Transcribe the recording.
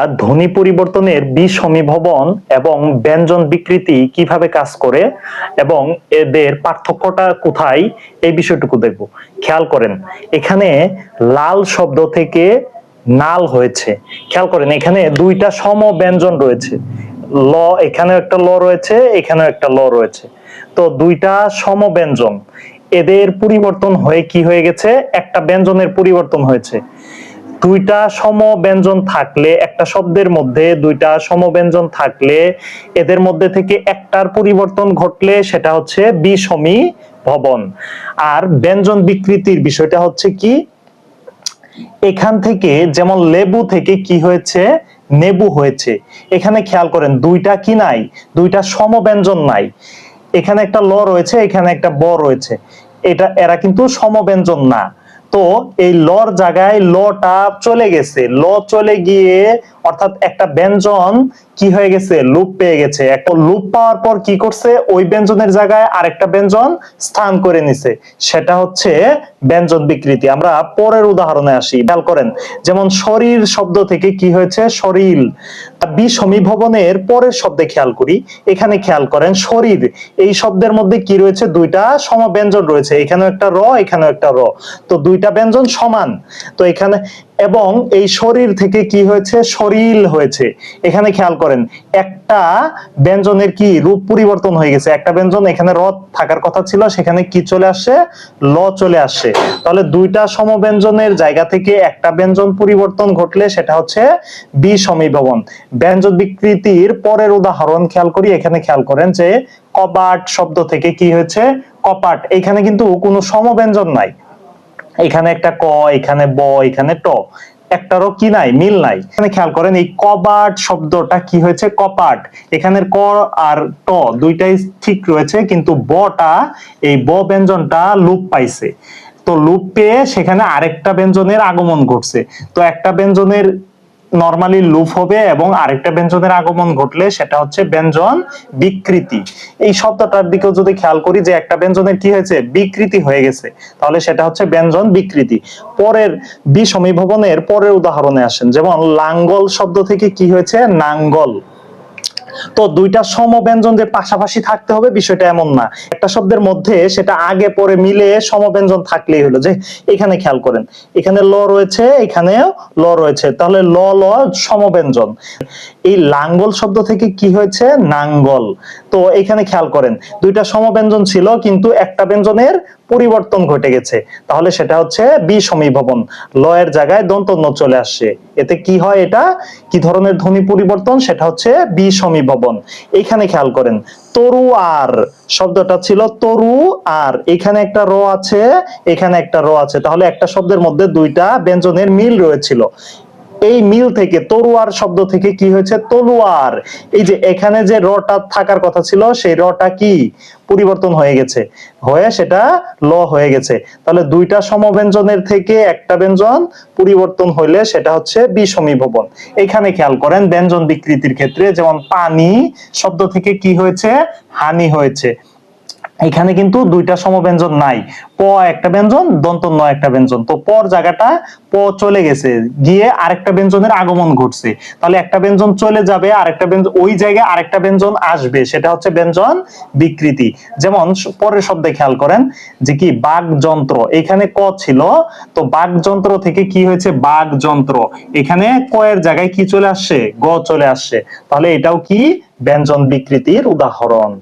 আর ধ্বনি পরিবর্তনের বিসমীভবন এবং ব্যঞ্জন বিকৃতি কীভাবে কাজ করে এবং এদের পার্থক্যটা কোথায়, এই বিষয়টুকু দেখব। খেয়াল করেন, এখানে লাল শব্দ থেকে নাল হয়েছে। খেয়াল করেন, এখানে দুইটা সম ব্যঞ্জন রয়েছে। ল, এখানেও একটা ল রয়েছে, এখানেও একটা ল রয়েছে। তো দুইটা সম ব্যঞ্জন, এদের পরিবর্তন হয়ে কি হয়ে গেছে? একটা ব্যঞ্জনের পরিবর্তন হয়েছে। দুইটা সম ব্যঞ্জন থাকলে, একটা শব্দের মধ্যে দুইটা সম ব্যঞ্জন থাকলে, এদের মধ্যে থেকে একটার পরিবর্তন ঘটলে সেটা হচ্ছে বিষমী ভবন আর ব্যঞ্জন বিকৃতির বিষয়টা হচ্ছে কি? এখান থেকে যেমন লেবু থেকে কি হয়েছে? নেবু হয়েছে। এখানে খেয়াল করেন, দুইটা কি নাই? দুইটা সমব্যঞ্জন নাই। এখানে একটা ল রয়েছে, এখানে একটা ব রয়েছে। এটা, এরা কিন্তু সমব্যঞ্জন না। তো এই লর জায়গায় লটা চলে গেছে। ল চলে গিয়ে অর্থাৎ একটা ব্যঞ্জন কি হয়ে গেছে? লুপ পেয়ে গেছে। একটা লুপ পাওয়ার পর কি করছে? ওই ব্যঞ্জনের জায়গায় আরেকটা ব্যঞ্জন স্থান করে নিছে। সেটা হচ্ছে ব্যঞ্জন বিকৃতি। আমরা পরের উদাহরণে আসি। খেয়াল করেন, যেমন শরীর শব্দ থেকে কি হয়েছে? শরীর। বিসমীভবনের পরের শব্দে খেয়াল করি। এখানে খেয়াল করেন, শরীর। এই শব্দের মধ্যে কি রয়েছে? দুইটা সমব্যঞ্জন রয়েছে। এখানেও একটা র, এখানেও একটা র। তো দুইটা ব্যঞ্জন সমান। তো এখানে এবং এই শরীর থেকে কি হয়েছে? শরীর হয়েছে। এখানে খেয়াল করেন, একটা ব্যঞ্জনের কি রূপ পরিবর্তন হয়ে গেছে। একটা ব্যঞ্জন, এখানে র থাকার কথা ছিল, সেখানে কি চলে আসছে ল চলে আসছে তাহলে দুইটা সমব্যঞ্জনের জায়গা থেকে একটা ব্যঞ্জন পরিবর্তন ঘটলে সেটা হচ্ছে বিসমীভবন। ব্যঞ্জন বিকৃতির পরের উদাহরণ খেয়াল করি, এখানে খেয়াল করেন যে কপাট শব্দ থেকে কি হয়েছে? কপাট। এখানে কিন্তু কোনো সমব্যঞ্জন নাই। এখানে একটা ক, এখানে ব, এখানে ট। একটারও কি নাই, মিল নাই। এখানে খেয়াল করেন, এই কবাট শব্দটা কি হয়েছে? কপাট। এখানের ক আর ট দুইটাই ঠিক রয়েছে, কিন্তু বটা, এই ব ব্যঞ্জনটা লুপ পাইছে। তো লুপ পেয়ে সেখানে আরেকটা ব্যঞ্জনের আগমন ঘটছে। তো একটা ব্যঞ্জনের নর্মালি লুপ হবে এবং আরেকটা ব্যঞ্জনের আগমন ঘটলে সেটা হচ্ছে ব্যঞ্জন বিকৃতি। এই শব্দটার দিকেও যদি খেয়াল করি যে একটা ব্যঞ্জনের কি হয়েছে? বিকৃতি হয়ে গেছে। তাহলে সেটা হচ্ছে ব্যঞ্জন বিকৃতি। পরের বিসমীভবনের পরের উদাহরণে আসেন। যেমন লাঙ্গল শব্দ থেকে কি হয়েছে? নাঙ্গল। তো দুইটা সমব্যঞ্জন যে পাশাপাশি থাকতে হবে, বিষয়টা এমন না। একটা শব্দের মধ্যে সেটা আগে পরে মিলে সমব্যঞ্জন থাকলেই হলো। যে এখানে খেয়াল করেন, এখানে ল রয়েছে, এখানেও ল রয়েছে। তাহলে ল ল, সমব্যঞ্জন। এই লাঙ্গল শব্দ থেকে কি হয়েছে? নাঙ্গল। তো এখানে খেয়াল করেন, দুইটা সমব্যঞ্জন ছিল, কিন্তু একটা ব্যঞ্জনের পরিবর্তন ঘটে গেছে। তাহলে সেটা হচ্ছে বিসমীভবন লয়ের জায়গায় দন্ত ন চলে আসছে। এতে কি হয় এটা? কি ধরনের ধ্বনি পরিবর্তন? সেটা হচ্ছে বিসমীভবন এখানে খেয়াল করেন, তরু আর শব্দটা ছিল তরু আর। এখানে একটা র আছে, এখানে একটা র আছে। তাহলে একটা শব্দের মধ্যে দুইটা ব্যঞ্জনের মিল রয়েছিল। এই মিল থেকে, তরুয়ার শব্দ থেকে কি হয়েছে? তলুয়ার। এই যে এখানে যে রটা থাকার কথা ছিল, সেই রটা কি? পরিবর্তন হয়ে গেছে। হয়ে সেটা ল হয়ে গেছে। তাহলে দুইটা সমব্যঞ্জনের থেকে একটা ব্যঞ্জন পরিবর্তন হইলে সেটা হচ্ছে বিষমীভবন। এখানে খেয়াল করেন, ব্যঞ্জন বিকৃতির ক্ষেত্রে যেমন পানি শব্দ থেকে কি হয়েছে? হানি হয়েছে। এখানে কিন্তু দুইটা সমব্যঞ্জন নাই। প একটা ব্যঞ্জন দন্ত ন একটা ব্যঞ্জন। তো পর জায়গাটা প চলে গেছে, গিয়ে আরেকটা ব্যঞ্জনের আগমন ঘটছে। তাহলে একটা ব্যঞ্জন চলে যাবে, আরেকটা ব্যঞ্জন ওই জায়গায় আরেকটা ব্যঞ্জন আসবে। সেটা হচ্ছে ব্যঞ্জন বিকৃতি। যেমন পরের শব্দে খেয়াল করেন যে কি? বাঘ যন্ত্র এখানে ক ছিল, তো বাঘ যন্ত্র থেকে কি হয়েছে? বাঘ যন্ত্র এখানে ক এর জায়গায় কি চলে আসছে? গ চলে আসছে। তাহলে এটাও কি? ব্যঞ্জন বিকৃতির উদাহরণ।